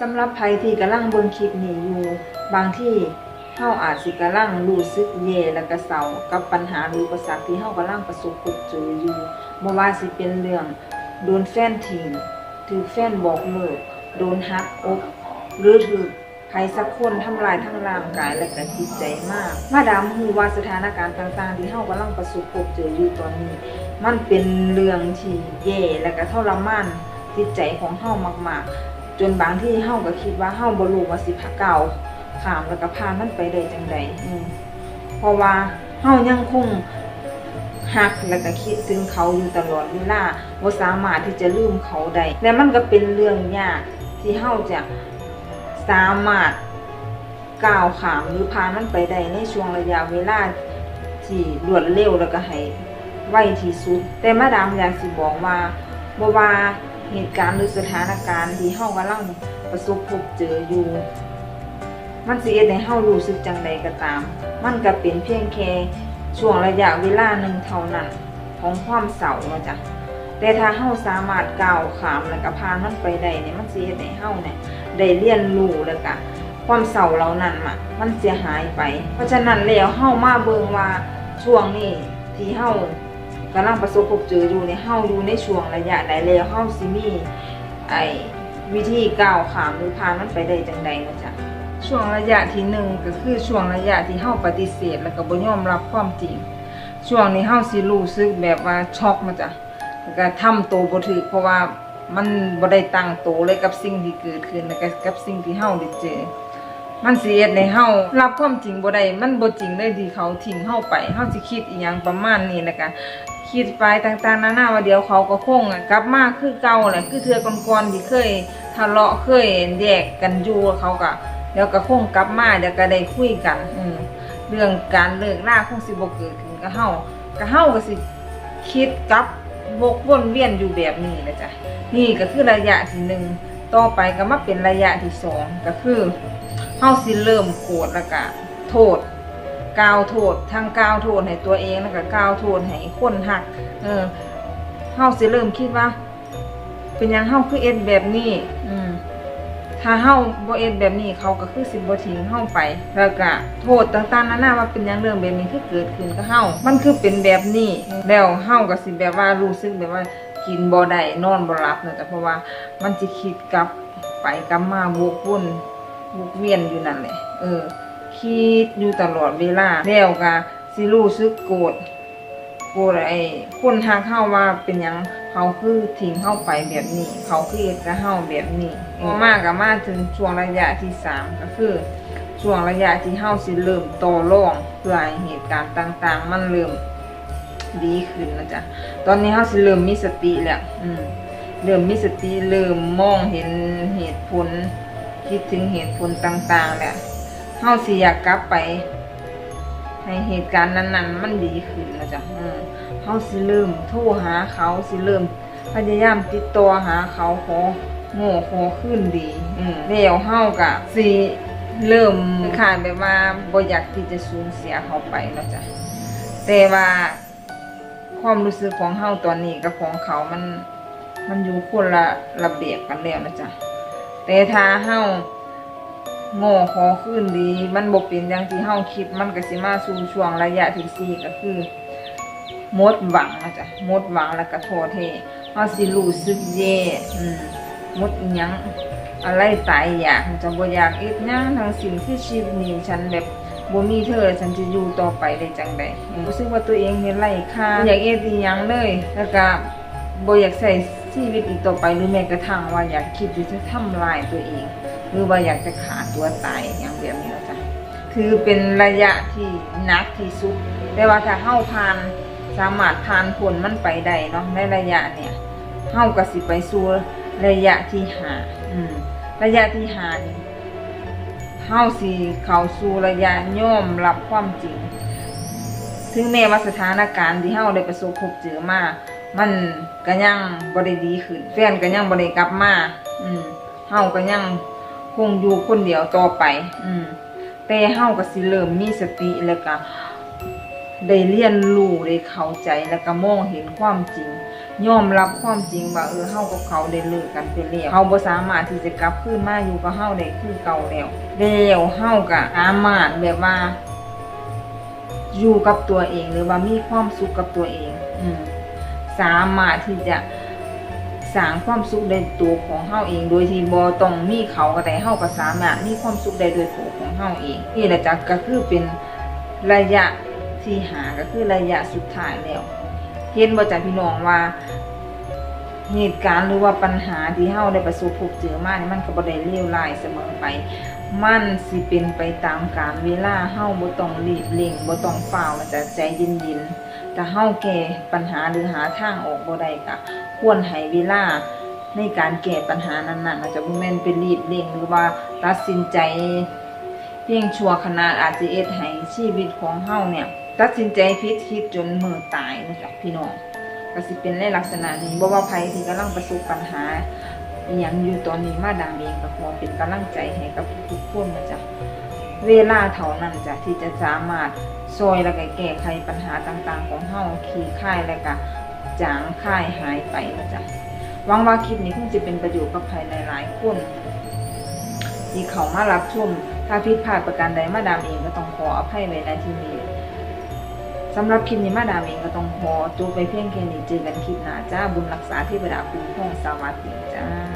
สำหรับใครที่กำลังเบิ่งคลิปนี้อยู่ บางที่เฮาอาจสิกำลังรู้สึกแย่และก็เศร้ากับปัญหาหรืออุปสรรคที่เฮากำลังประสบพบเจออยู่บ่ว่าสิเป็นเรื่องโดนแฟนทิ้งถูกแฟนบอกเลิกโดนหักอก หรือถูกใครสักคนทำลายทั้งร่างกายและก็จิตใจมาก มาดามฮูว่าสถานการณ์ต่างๆ ที่เฮากำลังประสบพบเจออยู่ตอนนี้ มันเป็นเรื่องที่แย่และก็ทรมานจิตใจของเฮามาก ๆ จนบางที่เฮาก็คิดว่าเฮาบ่รู้ว่าสิพาเก่าข้ามแล้วก็ผ่านมันไปได้จังใดอืมเพราะว่าเฮายังคงหักแล้วก็คิดถึงเขาอยู่ตลอดเวลาบ่สามารถที่จะลืมเขาได้และมันก็เป็นเรื่องยากที่เฮาจะสามารถก้าวข้ามหรือผ่านมันไปได้ในช่วงระยะเวลาที่รวดเร็วแล้วก็ให้ไวที่สุด แต่มาดามอยากสิบอกว่าบ่ว่า เหตุการณ์หรือสถานการณ์ที่เฮากำลังประสบพบเจออยู่ มันสิเฮ็ดให้เฮารู้สึกจังใดก็ตาม มันก็เป็นเพียงแค่ช่วงระยะเวลาหนึ่งเท่านั้นของความเศร้าเนาะจ้ะแต่ถ้าเฮาสามารถก้าวข้ามแล้วก็ผ่านมันไปได้เนี่ยมันสิเฮ็ดให้เฮาเนี่ยได้เรียนรู้แล้วก็ความเศร้าเหล่านั้นมามันเสียหายไป เพราะฉะนั้นแล้วเฮามาเบิ่งว่าช่วงนี้ที่เฮา กำลังประสบพบเจออยู่เนี่ยเฮาอยู่ในช่วงระยะใดแล้วเฮาสิมีไอวิธีก้าวขามหรือผ่ามันไปได้จังใดนะจ้ะช่วงระยะที่หนึ่งก็คือช่วงระยะที่เฮาปฏิเสธ แล้วก็บ่ยอมรับความจริง ช่วงนี้เฮาสิรู้สึกแบบว่าช็อกมาจ้ะแล้วก็ทำตัวบ่ถูกเพราะว่ามันบ่ได้ตั้งตัวเลยกับสิ่งที่เกิดขึ้นแล้วก็กับสิ่งที่เฮาได้เจอ มันสิเฮ็ดให้เฮารับความจริงบ่ได้มันบ่จริงเลยที่เขาทิ้งเฮาไปเฮาสิคิดอีหยังประมาณนี้แล้วก็ คิดไปต่างๆนานาว่าเดี๋ยวเขาก็คงกลับมาคือเก่าแหละคือเทื่อก่อนๆที่เคยทะเลาะเคยแยกกันอยู่เขาก็เดี๋ยวก็คงกลับมาเดี๋ยวก็ได้คุยกัน อืเรื่องการเลิกล่าคงสิบ่เกิดขึ้นกับเฮากับเฮาก็สิคิดกับวกวนเวียนอยู่แบบนี้นะจ๊ะนี่ก็คือระยะที่หนึ่งต่อไปก็มาเป็นระยะที่สองก็คือเฮาสิเริ่มโกรธแล้วก็โทษ กาวโทษทั้งกาวโทษให้ตัวเองแล้วก็กาวโทษให้คนหัก เออเฮาสิเริ่มคิดว่า เป็นยังเฮาคือเอ็ดแบบนี้ อืมถ้าเฮาบ่เอ็ดแบบนี้เขาก็คือสิบ่ทิ้งเฮาไป แล้วก็โทษต่างๆนานาว่าเป็นยังเรื่องแบบนี้คือเกิดขึ้นกับเฮามันคือเป็นแบบนี้ แล้วเฮาก็สิแบบว่ารู้สึกแบบว่ากินบ่ได้นอนบ่หลับเนาะแต่เพราะว่ามันสิคิดกลับไปกลับมาวกวนวกเวียนอยู่นั่นแหละเออ คิดอยู่ตลอดเวลาแล้วก็สิรู้สึกโกรธโกรธไอ้คนทางเข้าว่าเป็นยังเขาคือทิ้งเข้าไปแบบนี้ เขาคือเอ็ดกับเข้าแบบนี้พอมากกับมาถึงช่วงระยะที่สามก็คือช่วงระยะที่เข้าสิเริ่มโตร่องเพื่อเหตุการณ์ต่างๆ มันเริ่มดีขึ้นนะจ๊ะตอนนี้เข้าสิเริ่มมีสติแล้วอืมเริ่มมีสติเริ่มมองเห็นเหตุผลคิดถึงเหตุผลต่างๆแล้ว เข้าสิอยากกลับไป ให้เหตุการณ์นั้นๆ มันดีขึ้นนะจ๊ะเออเขาสิเริ่มโทรหาเขาสิเริ่มพยายามติดต่อหาเขาขอโง่ขอขึ้นดี อืมแล้วเฮากะสิเริ่มคายๆแบบว่าบ่อยากที่จะสูญเสียเขาไปแล้วจ้ะแต่ว่าความรู้สึกของเฮาตอนนี้กับของเขามันมันอยู่คนละระเบียบกันแล้วนะจ๊ะแต่ถ้าเฮา โง่ขอขึ้นดีมันบ่เป็นอย่างที่เฮาคิดมันก็สิมาสู่ช่วงระยะที่สี่ก็คือหมดหวังนะจ๊ะหมดหวังแล้วก็ท้อแท้เฮาสิรู้สึกแย่อืมหมดยังอะไรตายอยากจะบ่อยากอ็ดหยังทั้งสิ้นคือชีวิตนี้ฉันแบบบ่มีเธอฉันจะอยู่ต่อไปได้จังไดรู้สึกว่าตัวเองเนี่ยไร้ค่าอยากเอ็ดอียังเลย แล้วก็บ่อยากใช้ชีวิตอีกต่อไปหรือแม้กระทั่งว่าอยากคิดที่จะทำลายตัวเอง หรือว่าอยากจะขาตัวตายอย่างแบบนี้นะจ๊ะคือเป็นระยะที่นักที่สุด แต่ว่าถ้าเข้าผ่านสามารถผ่านผลมันไปได้เนาะในระยะเนี่ยเข้าก็สิไปสู่ระยะที่หาอืมระยะที่หานี่เข้าสิเข้าสู่ระยะย่อมรับความจริง ถึงแม้ว่าสถานการณ์ที่เฮาได้ประสบพบเจอมามันก็ยังบ่ได้ดีขึ้นแฟนก็ยังบ่ได้กลับมา อืมเฮาก็ยัง คงอยู่คนเดียวต่อไป อืม แต่เฮาก็สิเริ่มมีสติแล้วก็ได้เรียนรู้ได้เข้าใจแล้วก็มองเห็นความจริงยอมรับความจริงว่าเออเฮากับเขาได้เลิกกันไปแล้วเขาบ่สามารถที่จะกลับคืนมาอยู่กับเฮาได้คือเก่าแล้วแล้วเฮาก็สามารถแบบว่า อยู่กับตัวเองหรือว่ามีความสุขกับตัวเอง อืมสามารถที่จะ สร้างความสุขในตัวของเฮาเอง โดยที่บ่ต้องมีเขาก็ได้เฮาก็สามารถมีความสุขได้โดยตัวของเฮาเองนี่แหละจ้ะก็คือเป็นระยะที่หาก็คือระยะสุดท้ายแล้วเห็นบ่จ้ะพี่น้องว่าเหตุการณ์หรือว่าปัญหาที่เฮาได้ประสบพบเจอมานี่มันก็บ่ได้เลวร้ายเสมอไป มันสิเป็นไปตามกาลเวลาเฮาบ่ต้องรีบเร่งบ่ต้องฟ้าวนจะใจเย็นๆ ถ้าเฮาแก้ปัญหาหรือหาทางออกบ่ได้ก็ควรให้เวลาในการแก้ปัญหานั้นๆนะจ๊ะบ่แม่นเป็นรีบเร่งหรือว่าตัดสินใจเพียงชั่วขณะอาจสิเอ็ดให้ชีวิตของเฮาเนี่ย ตัดสินใจผิดคิดจนมือตายนะจ๊ะพี่น้องก็สิเป็นในลักษณะนี้บ่ว่าใครที่กำลังประสบปัญหาอย่างอยู่ตอนนี้มาดามเองก็ขอเป็นกำลังใจให้กับทุกๆคนนะจ๊ะ เวลาเท่านั้นจ้ะที่จะสามารถช่วยและก็แก้ไขปัญหาต่างๆ ของเฮาคลี่คลายและก็จางคลายหายไปนะจ๊ะหวังว่าคลิปนี้คงจะเป็นประโยชน์กับใครหลายๆคนที่เขามารับชมถ้าผิดพลาดประการใดมาดามเองก็ต้องขออภัยไว้ในที่นี้สำหรับคลิปนี้มาดามเองก็ต้องขอจบไปเพียงแค่นี้เจอกันคลิปหน้าจ้าบุญรักษาที่บดาคุ้มครองสวัสดีจ้า